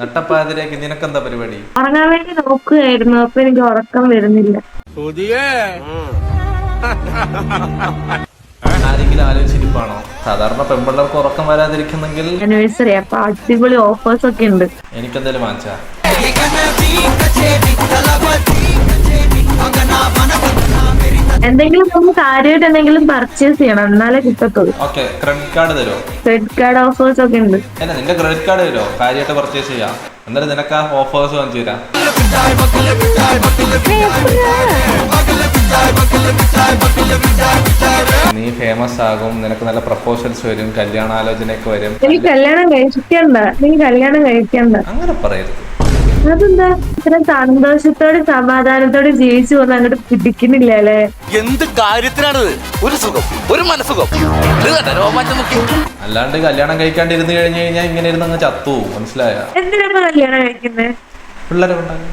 നട്ടപ്പാതിരേക്ക് നിനക്കെന്താ പരിപാടി? ഉറങ്ങാൻ വേണ്ടി നോക്കുകയായിരുന്നു അപ്പൊ എനിക്ക് ഉറക്കം വരുന്നില്ല. ആരെങ്കിലും ആലോചിച്ചിരിപ്പാണോ? സാധാരണ പെമ്പിള്ളേർക്ക് ഉറക്കം വരാതിരിക്കുന്നെങ്കിൽ ആനിവേഴ്സറി അപ്പൊ അടിപൊളി ഓഫേഴ്സ് ഒക്കെ ഉണ്ട്. എനിക്കെന്തായാലും വാങ്ങിച്ചാ? എന്തെങ്കിലും നമുക്ക് കാര്യമായിട്ട് എന്തെങ്കിലും പർച്ചേസ് ചെയ്യണം എന്നാലേ കിട്ടത്തുള്ളൂ. ഓക്കെ ക്രെഡിറ്റ് കാർഡ് തരുമോ ക്രെഡിറ്റ് കാർഡ് ഓഫേഴ്സ് ഒക്കെ ഉണ്ട്. അല്ല നിന്റെ ക്രെഡിറ്റ് കാർഡ് തരുമോ കാര്യമായിട്ട് പർച്ചേസ് ചെയ്യാം. എന്നാലും നിനക്ക് ആ ഓഫേഴ്സ് വാങ്ങിച്ചു തരാം. നീ ഫേമസ് ആകും നിനക്ക് നല്ല പ്രപ്പോസൽസ് വരും കല്യാണാലോചനയൊക്കെ വരും. എനിക്ക് കല്യാണം കഴിക്കണ്ട നീ കല്യാണം കഴിക്കണ്ട. അങ്ങനെ പറയരുത്. അതെന്താ? ഇത്ര സന്തോഷത്തോടെ സമാധാനത്തോടെ ജീവിച്ചു പോകുന്ന അങ്ങോട്ട് പിടിക്കുന്നില്ല അല്ലേ എന്ത് കാര്യത്തിനാണിത്? ഒരു സുഖം ഒരു മനസുഖം അല്ലാണ്ട് കല്യാണം കഴിക്കാണ്ടിരുന്ന് കഴിഞ്ഞു കഴിഞ്ഞാൽ ഇങ്ങനെ ഇരുന്ന് അങ്ങ് ചത്തു മനസ്സിലായ? എന്തിനാണ് കല്യാണം കഴിക്കുന്നത് പിള്ളേരെ കൊണ്ടാകും